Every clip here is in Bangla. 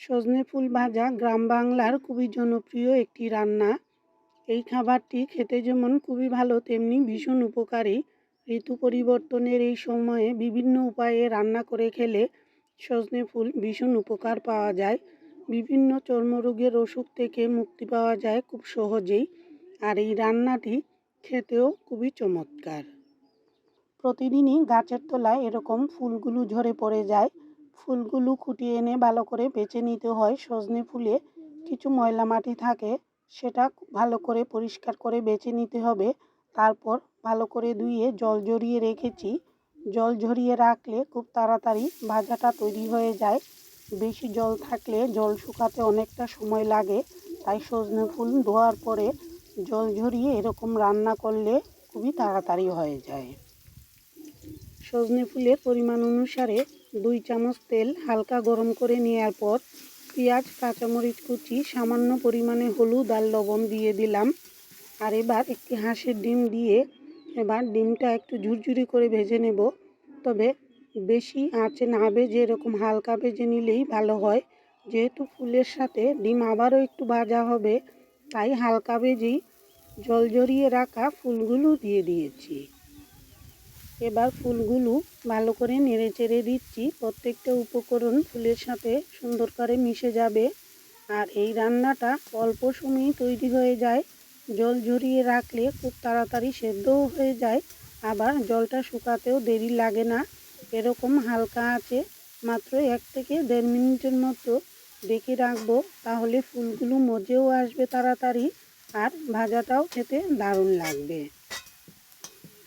সজনে ফুল ভাজা গ্রাম বাংলার খুবই জনপ্রিয় একটি রান্না। এই খাবারটি খেতে যেমন খুবই ভালো, তেমনি ভীষণ উপকারী। ঋতু পরিবর্তনের এই সময়ে বিভিন্ন উপায়ে রান্না করে খেলে সজনে ফুল ভীষণ উপকার পাওয়া যায়। বিভিন্ন চর্মরোগের অসুখ থেকে মুক্তি পাওয়া যায় খুব সহজেই। আর এই রান্নাটি খেতেও খুবই চমৎকার। প্রতিদিনই গাছের তলায় এরকম ফুলগুলো ঝরে পড়ে যায়। ফুলগুলো খুঁটিয়ে এনে ভালো করে বেছে নিতে হয়। সজনে ফুলে কিছু ময়লা মাটি থাকে, সেটা ভালো করে পরিষ্কার করে বেছে নিতে হবে। তারপর ভালো করে ধুয়ে জল ঝরিয়ে রেখেছি। জল ঝরিয়ে রাখলে খুব তাড়াতাড়ি ভাজাটা তৈরি হয়ে যায়। বেশি জল থাকলে জল শুকাতে অনেকটা সময় লাগে। তাই সজনে ফুল ধোয়ার পরে জল ঝরিয়ে এরকম রান্না করলে খুবই তাড়াতাড়ি হয়ে যায়। সজনে ফুলের পরিমাণ অনুসারে দুই চামচ তেল হালকা গরম করে নেওয়ার পর পেঁয়াজ, কাঁচামরিচ কুচি, সামান্য পরিমাণে হলুদ আর লবণ দিয়ে দিলাম। আর এবার একটি হাঁসের ডিম দিয়ে এবার ডিমটা একটু ঝুরঝুরি করে ভেজে নেব। তবে বেশি আঁচে না ভেজে, এরকম হালকা ভেজে নিলেই ভালো হয়। যেহেতু ফুলের সাথে ডিম আবারও একটু ভাজা হবে, তাই হালকা ভেজেই জল জড়িয়ে রাখা ফুলগুলো দিয়ে দিয়েছি। এবার ফুলগুলো ভালো করে নেড়ে চেড়ে দিচ্ছি। প্রত্যেকটা উপকরণ ফুলের সাথে সুন্দর করে মিশে যাবে। আর এই রান্নাটা অল্প সময়ে তৈরি হয়ে যায়। জল ঝরিয়ে রাখলে খুব তাড়াতাড়ি সেদ্ধও হয়ে যায়। আবার জলটা শুকাতেও দেরি লাগে না। এরকম হালকা আছে। মাত্র এক থেকে দেড় মিনিটের মতো ডেকে রাখব, তাহলে ফুলগুলো মজেও আসবে তাড়াতাড়ি। আর ভাজাটাও খেতে দারুণ লাগবে।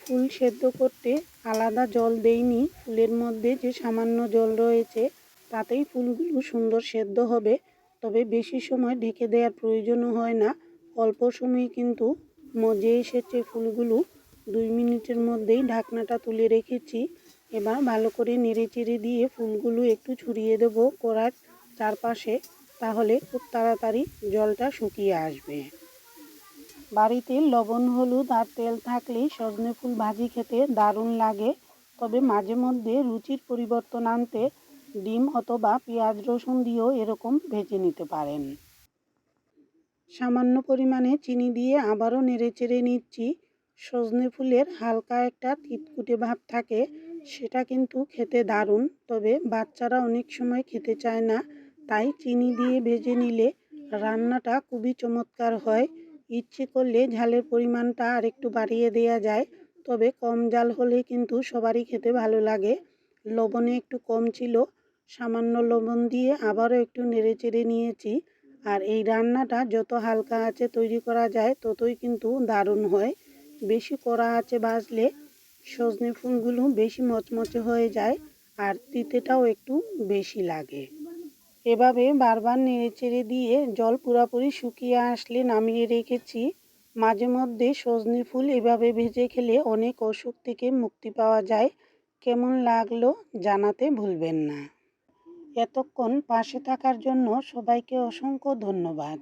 ফুল সেদ্ধ করতে আলাদা জল দেইনি। ফুলের মধ্যে যে সামান্য জল রয়েছে, তাতেই ফুলগুলো সুন্দর সেদ্ধ হবে। তবে বেশি সময় ঢেকে দেওয়ার প্রয়োজনও হয় না। অল্প সময়ে কিন্তু মজে এসেছে ফুলগুলো। দুই মিনিটের মধ্যেই ঢাকনাটা তুলে রেখেছি। এবার ভালো করে নেড়ে চেড়ে দিয়ে ফুলগুলো একটু ছড়িয়ে দেবো করার চারপাশে। তাহলে খুব তাড়াতাড়ি জলটা শুকিয়ে আসবে। বাড়িতে লবণ, হলুদ আর তেল থাকলেই সজনে ফুল ভাজি খেতে দারুণ লাগে। তবে মাঝে মধ্যে রুচির পরিবর্তন আনতে ডিম অথবা পেঁয়াজ, রসুন দিয়েও এরকম ভেজে নিতে পারেন। সামান্য পরিমাণে চিনি দিয়ে আবারও নেড়ে চেড়ে নিচ্ছি। সজনে ফুলের হালকা একটা তিতকুটে ভাব থাকে, সেটা কিন্তু খেতে দারুণ। তবে বাচ্চারা অনেক সময় খেতে চায় না, তাই চিনি দিয়ে ভেজে নিলে রান্নাটা খুবই চমৎকার হয়। ইচ্ছে করলে ঝালের পরিমাণটা আর একটু বাড়িয়ে দেওয়া যায়, তবে কম জাল হলে কিন্তু সবারই খেতে ভালো লাগে। লবণে একটু কম ছিল, সামান্য লবণ দিয়ে আবারও একটু নেড়ে চেড়ে নিয়েছি, আর এই রান্নাটা যত হালকা আছে তৈরি করা যায় ততই কিন্তু দারুণ হয়। বেশি কড়া আছে বাজলে সজনে ফুলগুলো বেশি মচমচে হয়ে যায়, আর তিতেটাও একটু বেশি লাগে। এভাবে বারবার নেড়েচেড়ে দিয়ে জল পুরাপুরি শুকিয়ে আসলে নামিয়ে রেখেছি। মাঝে মধ্যে সজনে ফুল এভাবে ভেজে খেলে অনেক অসুখ থেকে মুক্তি পাওয়া যায়। কেমন লাগল জানাতে ভুলবেন না। এতক্ষণ পাশে থাকার জন্য সবাইকে অসংখ্য ধন্যবাদ।